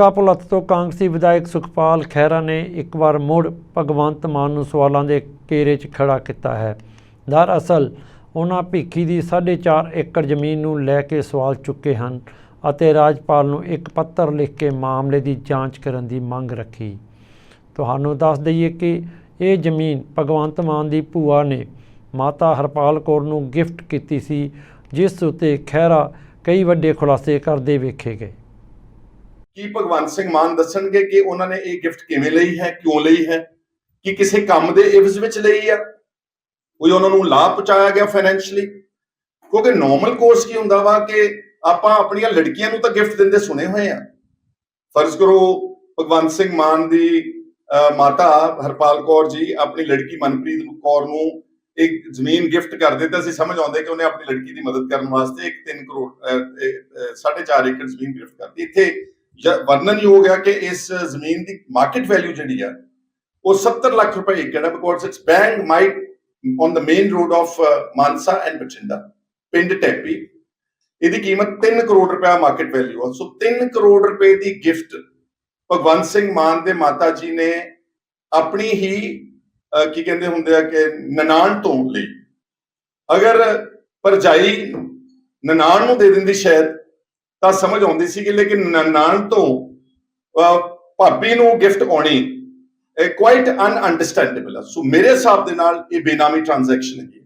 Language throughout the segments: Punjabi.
ਕਾਪੁਲਤ ਤੋਂ ਕਾਂਗਰਸੀ ਵਿਧਾਇਕ ਸੁਖਪਾਲ ਖਹਿਰਾ ਨੇ ਇੱਕ ਵਾਰ ਮੁੜ ਭਗਵੰਤ ਮਾਨ ਨੂੰ ਸਵਾਲਾਂ ਦੇ ਘੇਰੇ 'ਚ ਖੜਾ ਕੀਤਾ ਹੈ। ਦਰਅਸਲ, ਉਹਨਾਂ ਭੀਖੀ ਦੀ 4.5 ਏਕੜ ਜ਼ਮੀਨ ਨੂੰ ਲੈ ਕੇ ਸਵਾਲ ਚੁੱਕੇ ਹਨ ਅਤੇ ਰਾਜਪਾਲ ਨੂੰ ਇੱਕ ਪੱਤਰ ਲਿਖ ਕੇ ਮਾਮਲੇ ਦੀ ਜਾਂਚ ਕਰਨ ਦੀ ਮੰਗ ਰੱਖੀ। ਤੁਹਾਨੂੰ ਦੱਸ ਦਈਏ ਕਿ ਇਹ ਜ਼ਮੀਨ ਭਗਵੰਤ ਮਾਨ ਦੀ ਭੂਆ ਨੇ ਮਾਤਾ ਹਰਪਾਲ ਕੌਰ ਨੂੰ ਗਿਫਟ ਕੀਤੀ ਸੀ, ਜਿਸ ਉਤੇ ਖਹਿਰਾ ਕਈ ਵੱਡੇ ਖੁਲਾਸੇ ਕਰਦੇ ਵੇਖੇ ਗਏ। ਕੀ ਭਗਵੰਤ ਸਿੰਘ ਮਾਨ ਦੱਸਣਗੇ ਕਿ ਉਹਨਾਂ ਨੇ ਇਹ ਗਿਫਟ ਕਿਵੇਂ ਲਈ ਹੈ ਕਿਉਂ ਲਈ ਹੈ? ਕਿ ਕਿਸੇ ਕੰਮ ਦੇ ਇਵਜ਼ ਵਿੱਚ ਲਈ ਆ ਕੋਈ ਉਹਨਾਂ ਨੂੰ ਲਾਭ ਪਹੁੰਚਾਇਆ ਗਿਆ ਫਾਈਨੈਂਸ਼ੀਅਲੀ ਕਿਉਂਕਿ ਨਾਰਮਲ ਕੋਰਸ ਕੀ ਹੁੰਦਾ ਵਾ ਕਿ ਆਪਾਂ ਆਪਣੀਆਂ ਲੜਕੀਆਂ ਨੂੰ ਤਾਂ ਗਿਫਟ ਦਿੰਦੇ ਸੁਣੇ ਹੋਏ ਆ। ਫਰਜ਼ ਕਰੋ ਭਗਵੰਤ ਸਿੰਘ ਮਾਨ ਦੀ ਅਹ, ਮਾਤਾ ਹਰਪਾਲ ਕੌਰ ਜੀ ਆਪਣੀ ਲੜਕੀ ਮਨਪ੍ਰੀਤ ਕੌਰ ਨੂੰ ਇੱਕ ਜ਼ਮੀਨ ਗਿਫਟ ਕਰਦੇ ਤਾਂ ਅਸੀਂ ਸਮਝ ਆਉਂਦੇ ਕਿ ਉਹਨੇ ਆਪਣੀ ਲੜਕੀ ਦੀ ਮਦਦ ਕਰਨ ਵਾਸਤੇ ਇੱਕ 3 ਕਰੋੜ ਅਹ, ਅਹ, 4.5 ਏਕੜ ਜ਼ਮੀਨ ਗਿਫਟ ਕਰਤੀ। ਇੱਥੇ ਵਰਣਨ ਹੀ ਹੋ ਕਿ ਇਸ ਜ਼ਮੀਨ ਦੀ ਮਾਰਕੀਟ ਵੈਲਿਊ ਜਿਹੜੀ ਆ, ਉਹ 70 ਲੱਖ ਰੁਪਏ ਏਕੜ ਹੈ because it's bang might on the main road of Mansa and Bathinda ਪਿੰਡ ਟੈਪੀ। ਇਹਦੀ ਕੀਮਤ 3 ਕਰੋੜ ਰੁਪਏ ਮਾਰਕੀਟ ਵੈਲਿਊ ਆ। ਸੋ 3 ਕਰੋੜ ਰੁਪਏ ਦੀ ਗਿਫਟ ਭਗਵੰਤ ਸਿੰਘ ਮਾਨ ਦੇ ਮਾਤਾ ਜੀ ਨੇ ਆਪਣੀ ਹੀ ਕੀ ਕਹਿੰਦੇ ਹੁੰਦੇ ਆ ਕਿ ਨਨਾਣ ਤੋਂ ਲਈ। ਅਗਰ ਪਰਜਾਈ ਨਨਾਣ ਨੂੰ ਦੇ ਦਿੰਦੀ ਸ਼ਾਇਦ ਤਾਂ ਸਮਝ ਆਉਂਦੀ ਸੀ ਕਿ ਲੇਕਿਨ ਨਨਾਣ ਤੋਂ ਭਾਬੀ ਨੂੰ ਗਿਫਟ ਆਉਣੀ ਕੁਆਇਟ ਅਨਅੰਡਰਸਟੈਂਡੇਬਲ ਹੈ ਸੋ ਮੇਰੇ ਹਿਸਾਬ ਦੇ ਨਾਲ ਇਹ ਬੇਨਾਮੀ ਟ੍ਰਾਂਜੈਕਸ਼ਨ ਹੈ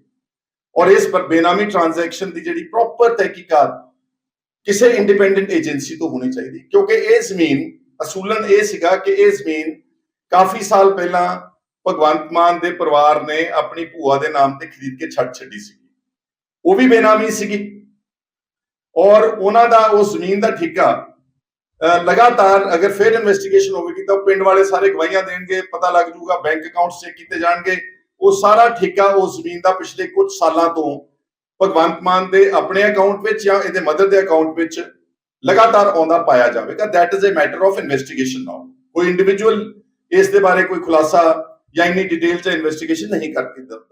ਔਰ ਇਸ ਪਰ, ਬੇਨਾਮੀ ਟ੍ਰਾਂਜੈਕਸ਼ਨ ਦੀ ਜਿਹੜੀ ਪ੍ਰੋਪਰ ਤਹਿਕੀਕਾਤ ਕਿਸੇ ਇੰਡੀਪੈਂਡੈਂਟ ਏਜੰਸੀ ਤੋਂ ਹੋਣੀ ਚਾਹੀਦੀ। ਕਿਉਂਕਿ ਇਹ ਜ਼ਮੀਨ, ਅਸੂਲਨ ਇਹ ਸੀਗਾ ਕਿ ਇਹ ਜ਼ਮੀਨ ਕਾਫੀ ਸਾਲ ਪਹਿਲਾਂ ਭਗਵੰਤ ਮਾਨ ਦੇ ਪਰਿਵਾਰ ਨੇ ਆਪਣੀ ਭੂਆ ਦੇ ਨਾਮ ਤੇ ਖਰੀਦ ਕੇ ਛੱਡ ਛੱਡੀ ਸੀ ਉਹ ਵੀ ਬੇਨਾਮੀ ਸੀਗੀ। ਔਰ ਉਹਨਾਂ ਦਾ ਉਸ ਜ਼ਮੀਨ ਦਾ ਠੇਕਾ ਲਗਾਤਾਰ ਅਗਰ ਫਿਰ ਇਨਵੈਸਟੀਗੇਸ਼ਨ ਹੋਵੇਗੀ ਤਾਂ ਪਿੰਡ ਵਾਲੇ ਸਾਰੇ ਗਵਾਹੀਆਂ ਦੇਣਗੇ, ਪਤਾ ਲੱਗ ਜੂਗਾ ਬੈਂਕ ਅਕਾਊਂਟ ਚੈੱਕ ਕੀਤੇ ਜਾਣਗੇ। ਉਹ ਸਾਰਾ ਠੇਕਾ ਉਸ ਜ਼ਮੀਨ ਦਾ ਪਿਛਲੇ ਕੁਝ ਸਾਲਾਂ ਤੋਂ ਭਗਵੰਤ ਮਾਨ ਦੇ ਆਪਣੇ ਅਕਾਊਂਟ ਵਿੱਚ ਜਾਂ ਇਹਦੇ ਮਦਰ ਦੇ ਅਕਾਊਂਟ ਵਿੱਚ ਲਗਾਤਾਰ ਆਉਂਦਾ ਪਾਇਆ ਜਾਵੇਗਾ। That is a matter of investigation now ਕੋਈ ਇੰਡੀਵਿਜੂਅਲ ਇਸ ਦੇ ਬਾਰੇ ਕੋਈ ਖੁਲਾਸਾ ਜਾਂ ਇੰਨੀ ਡਿਟੇਲ ਚ ਇਨਵੈਸਟੀਗੇਸ਼ਨ ਨਹੀਂ ਕਰ ਕੀਤਾ